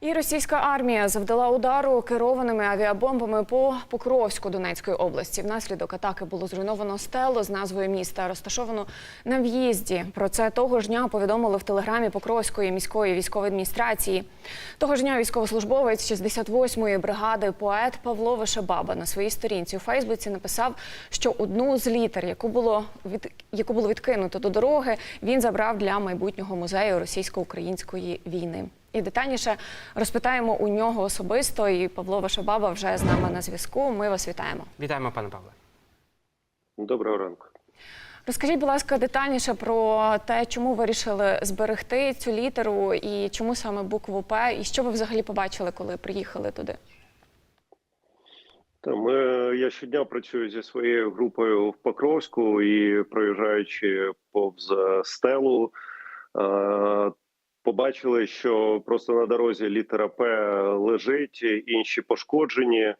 І російська армія завдала удару керованими авіабомбами по Покровську Донецької області. Внаслідок атаки було зруйновано стело з назвою міста, розташовано на в'їзді. Про це того ж дня повідомили в телеграмі Покровської міської військової адміністрації. Того ж дня військовослужбовець 68-ї бригади поет Павло Вишебаба на своїй сторінці у Фейсбуці написав, що одну з літер, яку було від яку було відкинуто до дороги, він забрав для майбутнього музею російсько-української війни. І детальніше розпитаємо у нього особисто. І Павло Вашабаба вже з нами на зв'язку. Ми вас вітаємо. Вітаємо, пане Павле. Доброго ранку. Розкажіть, будь ласка, детальніше про те, чому вирішили зберегти цю літеру і чому саме букву П, і що ви взагалі побачили, коли приїхали туди? Та ми, я щодня працюю зі своєю групою в Покровську і проїжджаючи повз стелу, побачили, що просто на дорозі літера П лежить, інші пошкоджені.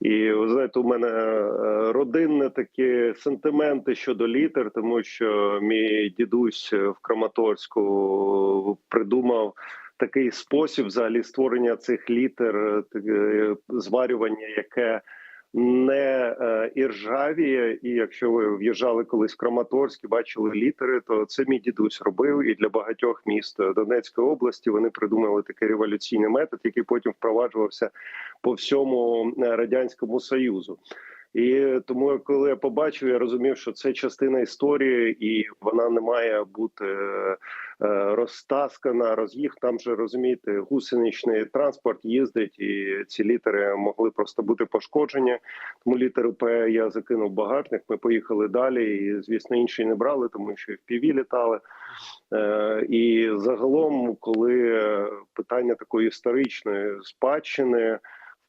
І ви знаєте, у мене е, родинне такі сентименти щодо літер, тому що мій дідусь в Краматорську придумав такий спосіб взагалі створення цих літер, е, зварювання, яке не е, іржавіє. І якщо ви в'їжджали колись в Краматорськ бачили літери, то це мій дідусь робив. І для багатьох міст Донецької області вони придумали такий революційний метод, який потім впроваджувався по всьому е, радянському союзу. І тому, коли я побачив, я розумів, що це частина історії, і вона не має бути е, е, розтаскана, роз'їх. Там же розумієте, гусеничний транспорт їздить, і ці літери могли просто бути пошкоджені. Тому літеру П я закинув багажник. Ми поїхали далі. І звісно, інші не брали, тому що в піві літали. Е, І загалом, коли питання такої історичної спадщини.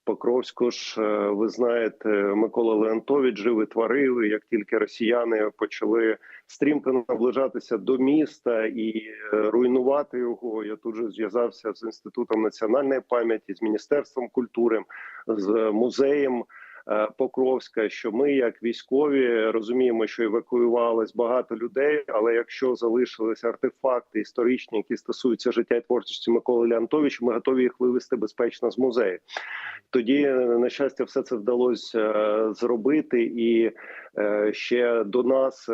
Покровську ж е, ви знаєте, Микола Леонтович жив і творив. Як тільки росіяни почали стрімко наближатися до міста і е, руйнувати його, я тут же зв'язався з інститутом національної пам'яті, з міністерством культури, з музеєм. Е, Покровська, що ми, як військові, розуміємо, що евакуювалось багато людей, але якщо залишилися артефакти історичні, які стосуються життя і творчості Миколи Леонтовича, ми готові їх вивезти безпечно з музею. Тоді, на щастя, все це вдалося е, зробити, і е, ще до нас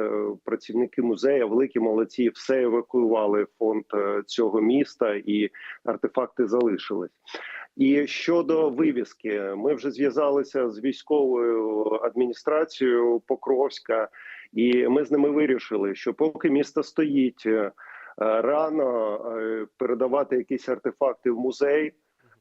працівники музею, великі молодці, все евакуювали фонд цього міста, і артефакти залишились. І щодо вивіски, ми вже зв'язалися з військовою адміністрацією Покровська, і ми з ними вирішили, що поки місто стоїть е, рано е, передавати якісь артефакти в музей.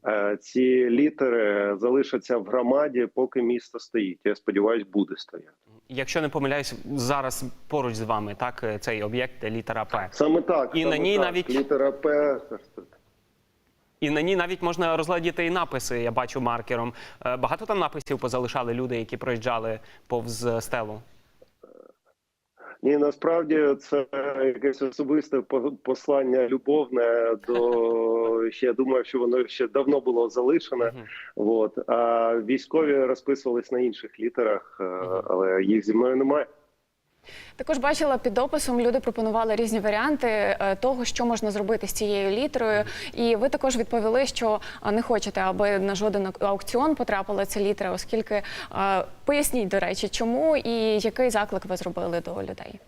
Е, Ці літери залишаться в громаді, поки місто стоїть. Я сподіваюся, буде стояти. Якщо не помиляюсь, зараз поруч з вами так цей об'єкт літера П. Саме так І саме на ній так. навіть- літера П. І на ній навіть можна розглядіти і написи. Я бачу маркером. Е, Багато там написів позалишали люди, які проїжджали повз стелу. Ні, насправді це якесь особисте по- послання любовне до ще я думаю, що воно ще давно було залишене. От а військові розписувались на інших літерах, е, але їх зі мною немає. Також бачила під описом, люди пропонували різні варіанти е, того, що можна зробити з цією літерою. І ви також відповіли, що е, не хочете, аби на жоден аукціон потрапила ця літера, оскільки е, поясніть, до речі, чому і який заклик ви зробили до людей.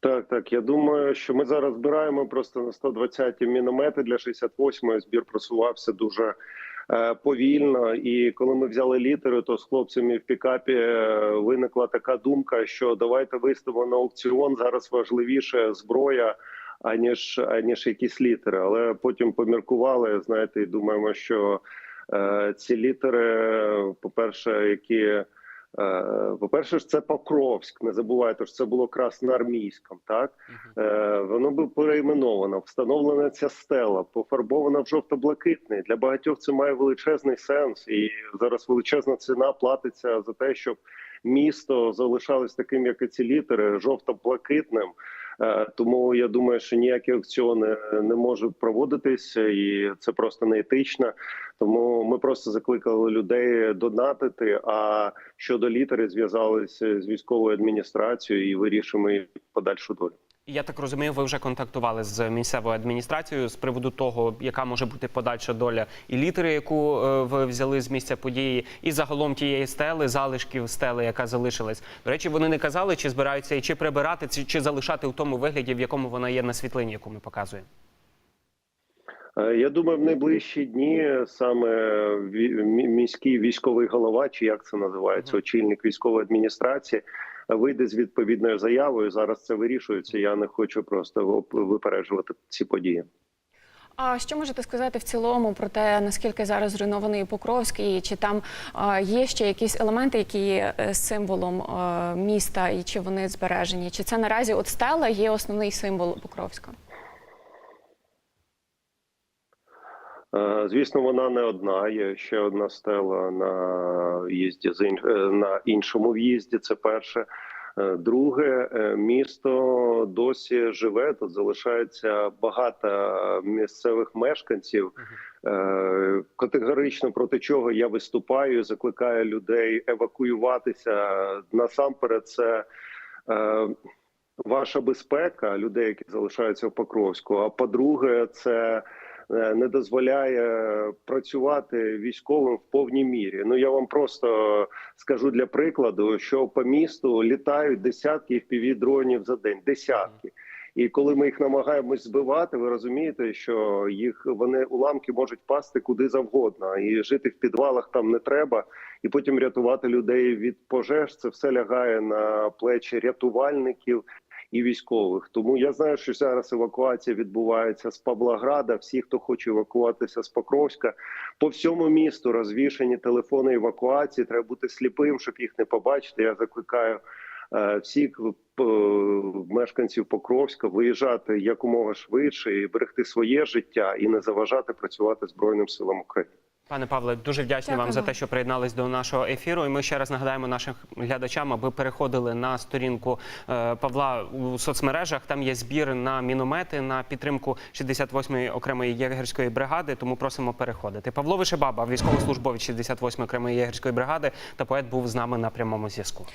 Так, так. Я думаю, що ми зараз збираємо просто на 120-ті міномети для 68-ї. Збір просувався дуже повільно. І коли ми взяли літери, то з хлопцями в пікапі е, виникла така думка, що давайте виставимо на аукціон. Зараз важливіше зброя. Аніж аніж якісь літери, але потім поміркували. Знаєте, і думаємо, що е, ці літери, по-перше, які е, по-перше, ж це Покровськ. Не забувайте, що це було красноармійськом. Так Е, воно би перейменовано, встановлена ця стела, пофарбована в жовто-блакитний. Для багатьох це має величезний сенс, і зараз величезна ціна платиться за те, щоб місто залишалось таким, як і ці літери, жовто-блакитним. Е, Тому я думаю, що ніякі аукціони не можуть проводитися, і це просто неетично. Тому ми просто закликали людей донатити. А щодо літери, зв'язалися з військовою адміністрацією і вирішимо подальшу долю. Я так розумію, ви вже контактували з місцевою адміністрацією з приводу того, яка може бути подальша доля і літери, яку е, ви взяли з місця події, і загалом тієї стели, залишків стели, яка залишилась. До речі, вони не казали, чи збираються і чи прибирати, чи, чи залишати в тому вигляді, в якому вона є на світлині, яку ми показуємо. Е, Я думаю, в найближчі дні саме міський військовий голова, чи як це називається, очільник військової адміністрації, вийде з відповідною заявою. Зараз це вирішується. Я не хочу просто випереджувати ці події. А що можете сказати в цілому про те, наскільки зараз зруйнований Покровський, чи там є ще якісь елементи, які є е, символом е, міста, і чи вони збережені? Чи це наразі от стела є основний символ Покровська? Е, Звісно, вона не одна. Є ще одна стела на в'їзді е, на іншому в'їзді. Це перше. Е, Друге, е, місто досі живе. Тут залишається багато місцевих мешканців. Е, Категорично проти чого я виступаю, закликаю людей евакуюватися. Насамперед, це е, ваша безпека людей, які залишаються в Покровську. А по-друге, це е, не дозволяє працювати військовим в повній мірі. Ну я вам просто скажу для прикладу, що по місту літають десятки fpv дронів за день, десятки. І коли ми їх намагаємось збивати, ви розумієте, що їх вони уламки можуть пасти куди завгодно, і жити в підвалах там не треба. І потім рятувати людей від пожеж. Це все лягає на плечі рятувальників і військових. Тому я знаю, що зараз евакуація відбувається з Павлограда. Всі, хто хоче евакуватися з Покровська, по всьому місту розвішені телефони евакуації. Треба бути сліпим, щоб їх не побачити. Я закликаю е, всіх е, мешканців Покровська виїжджати якомога швидше і берегти своє життя і не заважати працювати збройним силам України. Пане Павле, дуже вдячний вам за те, що приєднались до нашого ефіру. І ми ще раз нагадаємо нашим глядачам, аби переходили на сторінку е, Павла у соцмережах. Там є збір на міномети на підтримку 68-ї окремої єгерської бригади. Тому просимо переходити. Павло Вишебаба, військовослужбовець 68-ї окремої єгерської бригади та поет був з нами на прямому зв'язку.